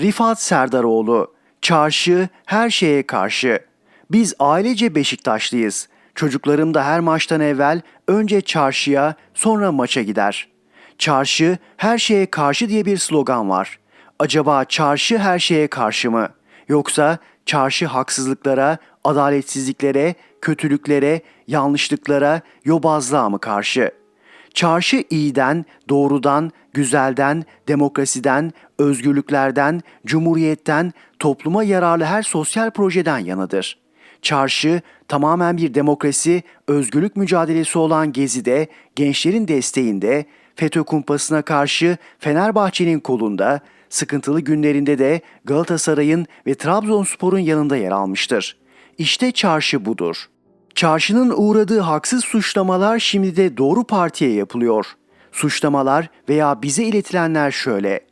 Rifat Serdaroğlu, çarşı her şeye karşı. Biz ailece Beşiktaşlıyız. Çocuklarım da her maçtan evvel önce çarşıya, sonra maça gider. Çarşı her şeye karşı diye bir slogan var. Acaba çarşı her şeye karşı mı? Yoksa çarşı haksızlıklara, adaletsizliklere, kötülüklere, yanlışlıklara, yobazlığa mı karşı?'' Çarşı iyiden, doğrudan, güzelden, demokrasiden, özgürlüklerden, cumhuriyetten, topluma yararlı her sosyal projeden yanıdır. Çarşı tamamen bir demokrasi, özgürlük mücadelesi olan Gezi'de, gençlerin desteğinde, FETÖ kumpasına karşı Fenerbahçe'nin kolunda, sıkıntılı günlerinde de Galatasaray'ın ve Trabzonspor'un yanında yer almıştır. İşte çarşı budur. Çarşının uğradığı haksız suçlamalar şimdi de doğru partiye yapılıyor. Suçlamalar veya bize iletilenler şöyle.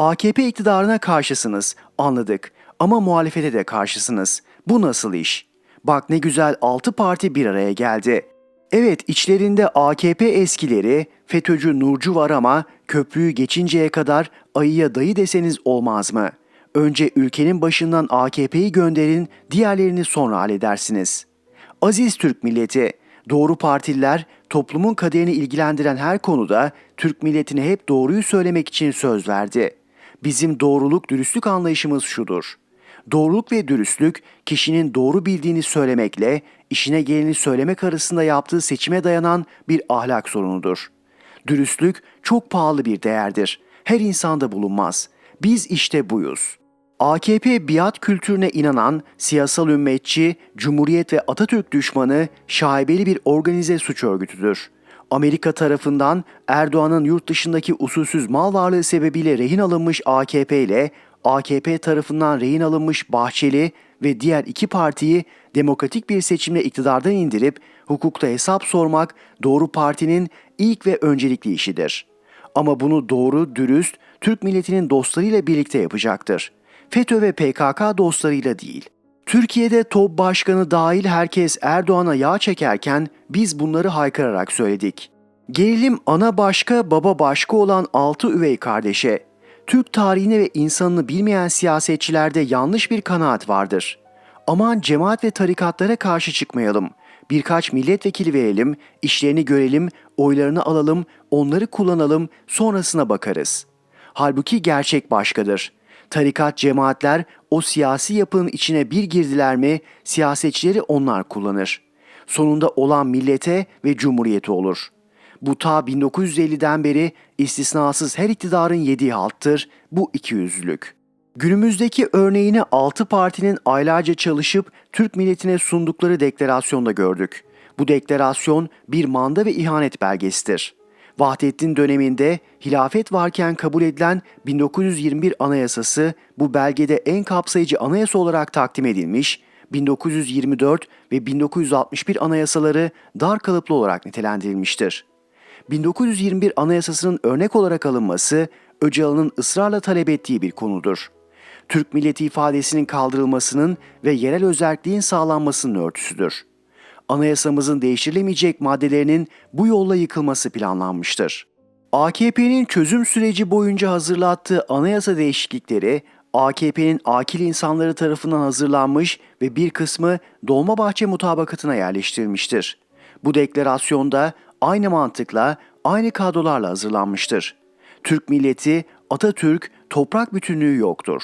AKP iktidarına karşısınız, anladık ama muhalefete de karşısınız. Bu nasıl iş? Bak ne güzel 6 parti bir araya geldi. Evet içlerinde AKP eskileri, FETÖ'cü Nurcu var ama köprüyü geçinceye kadar ayıya dayı deseniz olmaz mı? Önce ülkenin başından AKP'yi gönderin, diğerlerini sonra halledersiniz.'' Aziz Türk milleti, doğru partililer toplumun kaderini ilgilendiren her konuda Türk milletine hep doğruyu söylemek için söz verdi. Bizim doğruluk, dürüstlük anlayışımız şudur. Doğruluk ve dürüstlük kişinin doğru bildiğini söylemekle işine geleni söylemek arasında yaptığı seçime dayanan bir ahlak sorunudur. Dürüstlük çok pahalı bir değerdir. Her insanda bulunmaz. Biz işte buyuz.'' AKP biat kültürüne inanan siyasal ümmetçi, Cumhuriyet ve Atatürk düşmanı şaibeli bir organize suç örgütüdür. Amerika tarafından Erdoğan'ın yurt dışındaki usulsüz mal varlığı sebebiyle rehin alınmış AKP ile AKP tarafından rehin alınmış Bahçeli ve diğer iki partiyi demokratik bir seçimle iktidardan indirip hukukta hesap sormak doğru partinin ilk ve öncelikli işidir. Ama bunu doğru, dürüst, Türk milletinin dostlarıyla birlikte yapacaktır.'' FETÖ ve PKK dostlarıyla değil. Türkiye'de TOB başkanı dahil herkes Erdoğan'a yağ çekerken biz bunları haykırarak söyledik. Gerilim ana başka baba başka olan altı üvey kardeşe. Türk tarihini ve insanını bilmeyen siyasetçilerde yanlış bir kanaat vardır. Aman cemaat ve tarikatlara karşı çıkmayalım. Birkaç milletvekili verelim, işlerini görelim, oylarını alalım, onları kullanalım, sonrasına bakarız. Halbuki gerçek başkadır.'' Tarikat cemaatler o siyasi yapının içine bir girdiler mi siyasetçileri onlar kullanır. Sonunda olan millete ve cumhuriyete olur. Bu ta 1950'den beri istisnasız her iktidarın yediği halttır bu ikiyüzlülük. Günümüzdeki örneğini altı partinin aylarca çalışıp Türk milletine sundukları deklarasyonda gördük. Bu deklarasyon bir manda ve ihanet belgesidir. Vahdettin döneminde hilafet varken kabul edilen 1921 Anayasası bu belgede en kapsayıcı anayasa olarak takdim edilmiş, 1924 ve 1961 anayasaları dar kalıplı olarak nitelendirilmiştir. 1921 Anayasası'nın örnek olarak alınması Öcalan'ın ısrarla talep ettiği bir konudur. Türk milleti ifadesinin kaldırılmasının ve yerel özelliğin sağlanmasının örtüsüdür anayasamızın değiştirilemeyecek maddelerinin bu yolla yıkılması planlanmıştır. AKP'nin çözüm süreci boyunca hazırlattığı anayasa değişiklikleri AKP'nin akil insanları tarafından hazırlanmış ve bir kısmı Dolmabahçe mutabakatına yerleştirilmiştir. Bu deklarasyonda aynı mantıkla, aynı kadrolarla hazırlanmıştır. Türk milleti, Atatürk, toprak bütünlüğü yoktur.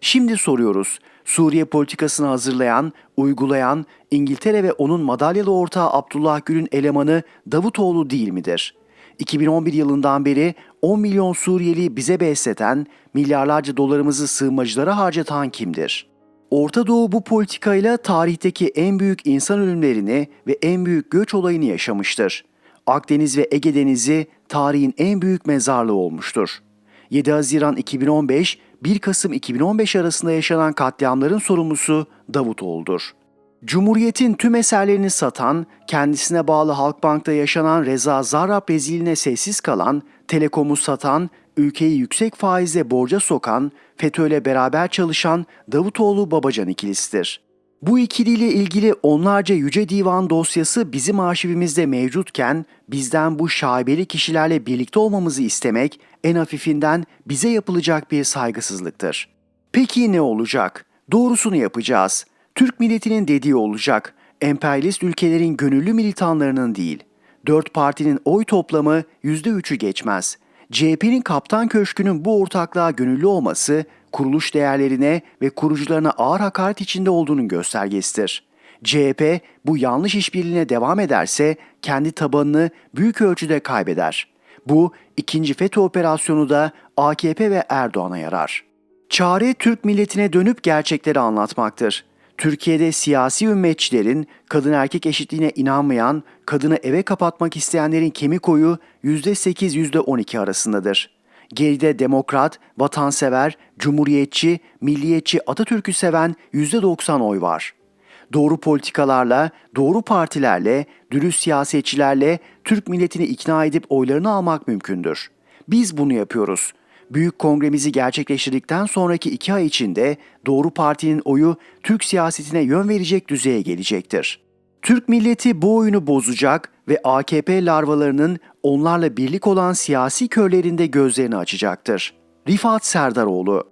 Şimdi soruyoruz, Suriye politikasını hazırlayan, uygulayan İngiltere ve onun madalyalı ortağı Abdullah Gül'ün elemanı Davutoğlu değil midir? 2011 yılından beri 10 milyon Suriyeli bize besleten, milyarlarca dolarımızı sığınmacılara harcatan kimdir? Orta Doğu bu politikayla tarihteki en büyük insan ölümlerini ve en büyük göç olayını yaşamıştır. Akdeniz ve Ege Denizi tarihin en büyük mezarlığı olmuştur. 7 Haziran 2015 1 Kasım 2015 arasında yaşanan katliamların sorumlusu Davutoğlu'dur. Cumhuriyet'in tüm eserlerini satan, kendisine bağlı Halkbank'ta yaşanan Reza Zarrab reziliğine sessiz kalan, Telekom'u satan, ülkeyi yüksek faizle borca sokan, FETÖ'yle beraber çalışan Davutoğlu Babacan ikilisidir. Bu ikiliyle ilgili onlarca Yüce Divan dosyası bizim arşivimizde mevcutken bizden bu şaibeli kişilerle birlikte olmamızı istemek en hafifinden bize yapılacak bir saygısızlıktır. Peki ne olacak? Doğrusunu yapacağız. Türk milletinin dediği olacak. Emperyalist ülkelerin gönüllü militanlarının değil. Dört partinin oy toplamı %3'ü geçmez. CHP'nin Kaptan Köşkü'nün bu ortaklığa gönüllü olması, kuruluş değerlerine ve kurucularına ağır hakaret içinde olduğunun göstergesidir. CHP bu yanlış işbirliğine devam ederse kendi tabanını büyük ölçüde kaybeder. Bu ikinci FETÖ operasyonu da AKP ve Erdoğan'a yarar. Çare Türk milletine dönüp gerçekleri anlatmaktır. Türkiye'de siyasi ümmetçilerin kadın erkek eşitliğine inanmayan, kadını eve kapatmak isteyenlerin kemik oyu %8-12 arasındadır. Geride demokrat, vatansever, cumhuriyetçi, milliyetçi Atatürk'ü seven %90 oy var. Doğru politikalarla, doğru partilerle, dürüst siyasetçilerle Türk milletini ikna edip oylarını almak mümkündür. Biz bunu yapıyoruz. Büyük kongremizi gerçekleştirdikten sonraki iki ay içinde doğru partinin oyu Türk siyasetine yön verecek düzeye gelecektir. Türk milleti bu oyunu bozacak ve AKP larvalarının onlarla birlik olan siyasi körlerinde gözlerini açacaktır. Rifat Serdaroğlu